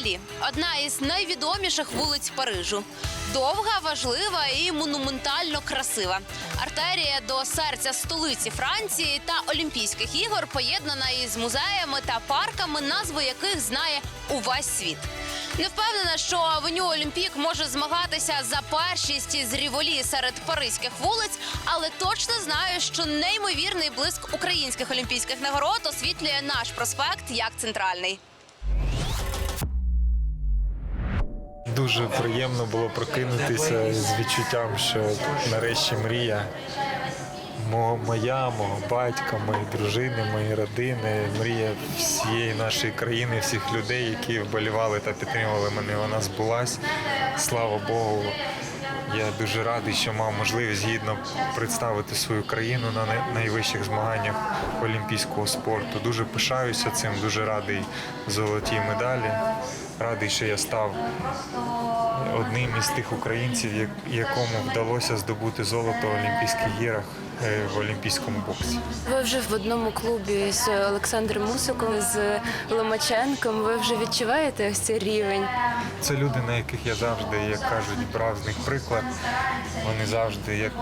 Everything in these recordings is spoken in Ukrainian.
Ріволі одна із найвідоміших вулиць Парижу. Довга, важлива і монументально красива. Артерія до серця столиці Франції та Олімпійських ігор поєднана із музеями та парками, назви яких знає увесь світ. Не впевнена, що авеню Олімпік може змагатися за першість із Ріволі серед паризьких вулиць, але точно знаю, що неймовірний блиск українських олімпійських нагород освітлює наш проспект як центральний. Дуже приємно було прокинутися з відчуттям, що нарешті мрія моя, мого батька, моєї дружини, моєї родини, мрія всієї нашої країни, всіх людей, які вболівали та підтримували мене. Вона збулась. Слава Богу. Я дуже радий, що мав можливість гідно представити свою країну на найвищих змаганнях олімпійського спорту. Дуже пишаюся цим, дуже радий золотій медалі. Радий, що я став одним із тих українців, якому вдалося здобути золото в Олімпійських іграх в олімпійському боксі. Ви вже в одному клубі з Олександром Мусиком, з Ломаченком. Ви вже відчуваєте ось цей рівень? Це люди, на яких я завжди, як кажуть, брав з них приклад. Вони завжди як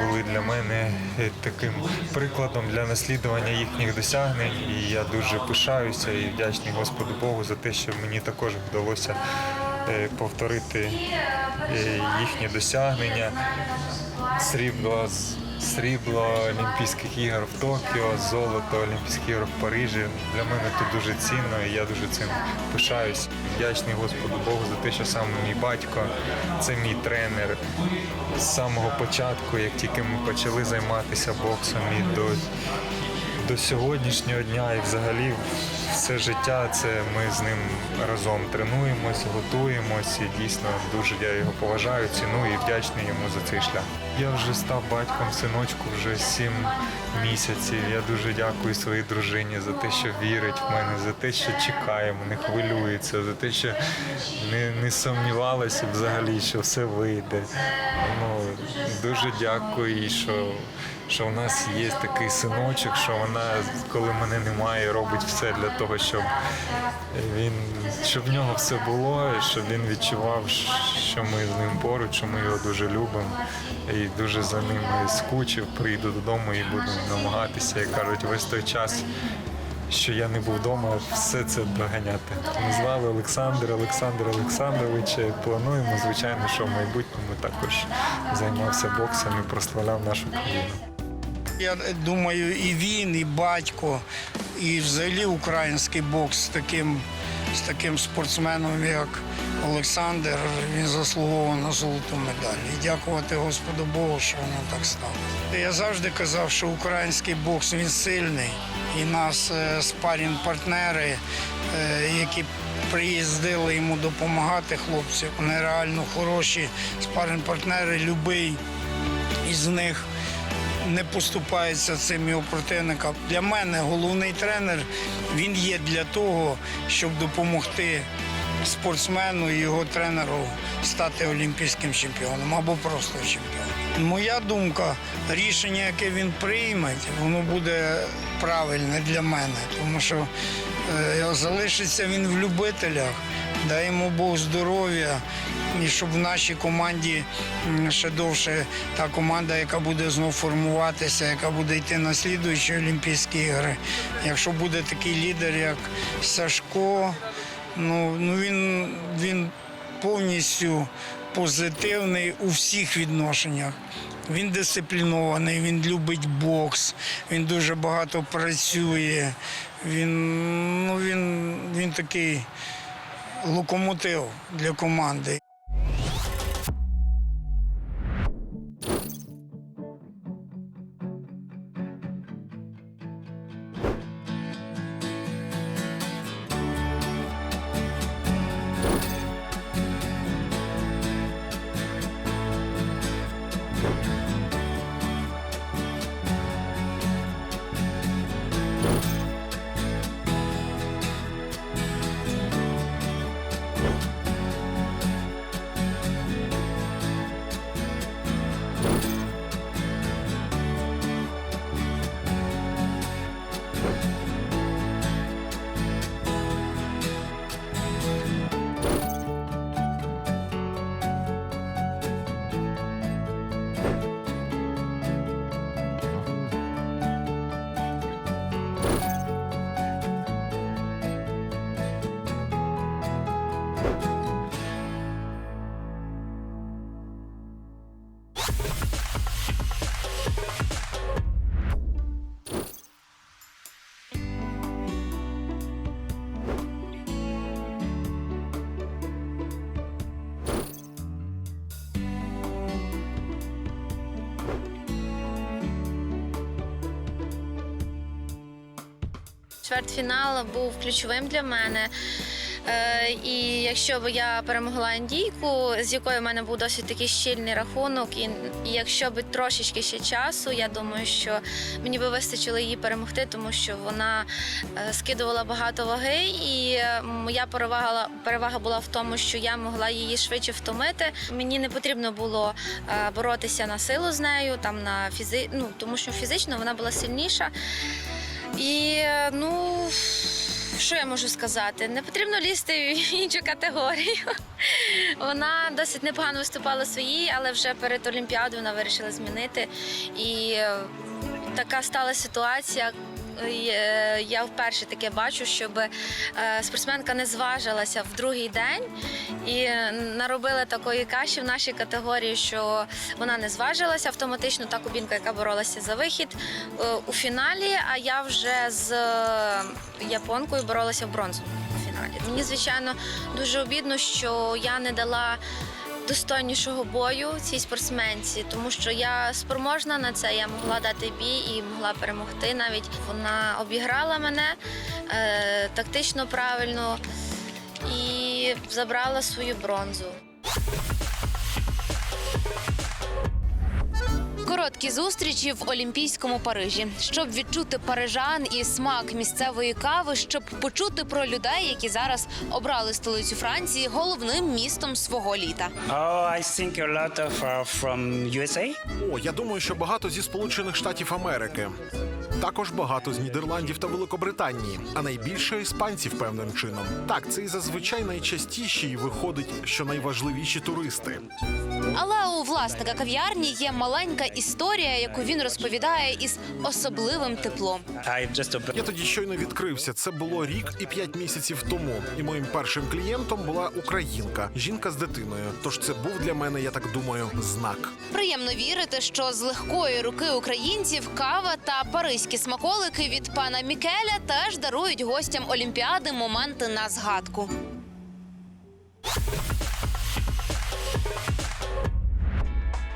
були для мене е, таким прикладом для наслідування їхніх досягнень. І я дуже пишаюся і вдячний Господу Богу за те, що мені також вдалося е, повторити е, їхні досягнення. Срібло з срібло Олімпійських ігор в Токіо, золото Олімпійських ігор в Парижі. Для мене це дуже цінно, і я дуже цим пишаюсь. Вдячний Господу Богу за те, що саме мій батько, це мій тренер. З самого початку, як тільки ми почали займатися боксом і до, до сьогоднішнього дня, і взагалі все життя, це ми з ним разом тренуємось, готуємось. І дійсно дуже я його поважаю, ціную і вдячний йому за цей шлях. Я вже став батьком синочку вже сім місяців. Я дуже дякую своїй дружині за те, що вірить в мене, за те, що чекає мене, хвилюється, за те, що не, не сумнівалася взагалі, що все вийде. Ну, дуже дякую, що, що в нас є такий синочок, що вона, коли мене немає, робить все для того, щоб він щоб в нього все було, щоб він відчував, що ми з ним поруч, що ми його дуже любимо і дуже за ним скучив. Прийду додому і буду намагатися, як кажуть, весь той час. Що я не був вдома, все це доганяти. Ми звали Олександр, Олександр Олександрович. Плануємо, звичайно, що в майбутньому також займався боксом і прославляв нашу країну. Я думаю, і він, і батько, і взагалі український бокс з таким, з таким спортсменом, як Олександр, він заслуговував на золоту медаль. І дякувати Господу Богу, що воно так стало. Я завжди казав, що український бокс він сильний. І нас е, спарінг-партнери, е, які приїздили йому допомагати хлопцям, вони реально хороші спарінг-партнери, любий із них не поступається цим його противникам. Для мене головний тренер він є для того, щоб допомогти спортсмену і його тренеру стати олімпійським чемпіоном або просто чемпіоном. Моя думка, рішення, яке він прийме, воно буде правильне для мене, тому що е, залишиться він в любителях. Дай йому Бог здоров'я, і щоб в нашій команді ще довше та команда, яка буде знов формуватися, яка буде йти на слідуючі Олімпійські ігри. Якщо буде такий лідер, як Сашко, ну, ну він, він повністю позитивний у всіх відношеннях. Він дисциплінований, він любить бокс, він дуже багато працює. Він, ну, він, він такий локомотив для команди. Чвертьфінал був ключовим для мене. Е, І якщо б я перемогла індійку, з якою в мене був досить такий щільний рахунок, і, якщо б трошечки ще часу, я думаю, що мені би вистачило її перемогти, тому що вона е, скидувала багато ваги, і е, моя перевага, перевага була в тому, що я могла її швидше втомити. Мені не потрібно було боротися на силу з нею, там на фізи... ну, тому що фізично вона була сильніша. І е, ну. Що я можу сказати? Не потрібно лізти в іншу категорію. Вона досить непогано виступала своїй, але вже перед Олімпіадою вона вирішила змінити. І е, така стала ситуація. Е, Я вперше таке бачу, щоб е, спортсменка не зважилася в другий день і наробила такої каші в нашій категорії, що вона не зважилася автоматично. Та кубінка, яка боролася за вихід е, у фіналі. А я вже з японкою боролася в бронзу у фіналі. Мені звичайно дуже обідно, що я не дала. Достойнішого бою цій спортсменці, тому що я спроможна на це. Я могла дати бій і могла перемогти. Навіть вона обіграла мене е, тактично правильно і забрала свою бронзу. Короткі зустрічі в Олімпійському Парижі, щоб відчути парижан і смак місцевої кави, щоб почути про людей, які зараз обрали столицю Франції головним містом свого літа. Oh, I think a lot of uh, from USA. О, я думаю, що багато зі Сполучених Штатів Америки. Також багато з Нідерландів та Великобританії, а найбільше іспанців певним чином. Так, це і зазвичай найчастіші і виходить, що найважливіші туристи. Але у власника кав'ярні є маленька історія, яку він розповідає із особливим теплом. Я тоді щойно відкрився. Це було рік і п'ять місяців тому. І моїм першим клієнтом була українка, жінка з дитиною. Тож це був для мене, я так думаю, знак. Приємно вірити, що з легкої руки українців кава та паризькі смаколики від пана Мікеля теж дарують гостям Олімпіади моменти на згадку.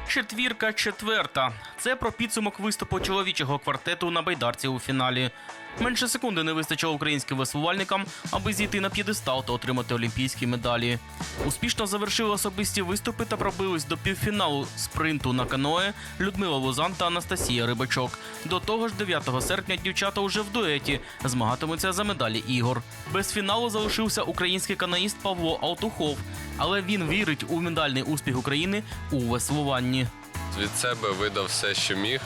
Четвірка четверта. Це про підсумок виступу чоловічого квартету на байдарці у фіналі. Менше секунди не вистачило українським веслувальникам, аби зійти на п'єдестал та отримати олімпійські медалі. Успішно завершили особисті виступи та пробились до півфіналу спринту на каное Людмила Лузан та Анастасія Рибачок. До того ж, 9 серпня дівчата уже в дуеті змагатимуться за медалі ігор. Без фіналу залишився український каноїст Павло Алтухов, але він вірить у медальний успіх України у веслуванні. від себе видав все, що міг.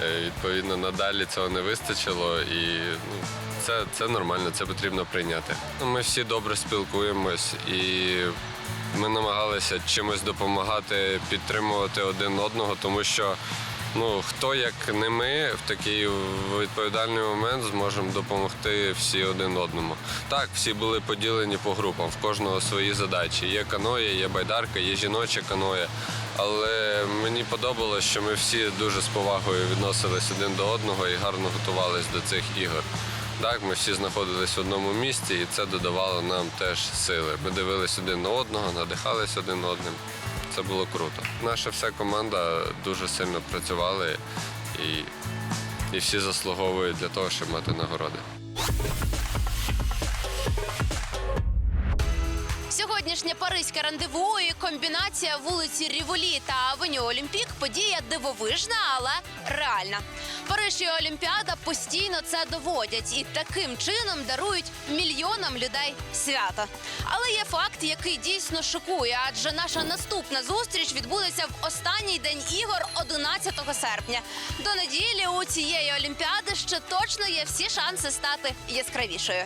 Е, Відповідно, надалі цього не вистачило, і ну, це, це нормально, це потрібно прийняти. Ну, Ми всі добре спілкуємось і ми намагалися чимось допомагати, підтримувати один одного, тому що ну, хто як не ми в такий відповідальний момент зможемо допомогти всі один одному. Так, всі були поділені по групам, в кожного свої задачі. Є каноє, є байдарка, є жіноче каноє. Але мені подобалось, що ми всі дуже з повагою відносились один до одного і гарно готувалися до цих ігор. Так, ми всі знаходились в одному місці, і це додавало нам теж сили. Ми дивились один на одного, надихались один одним. Це було круто. Наша вся команда дуже сильно працювала і, і всі заслуговують для того, щоб мати нагороди. Сьогоднішнє паризьке рандеву і комбінація вулиці Ріволі та Авеню Олімпік подія дивовижна, але реальна. Париж і Олімпіада постійно це доводять і таким чином дарують мільйонам людей свято. Але є факт, який дійсно шокує, адже наша наступна зустріч відбудеться в останній день ігор 11 серпня. До неділі у цієї олімпіади ще точно є всі шанси стати яскравішою.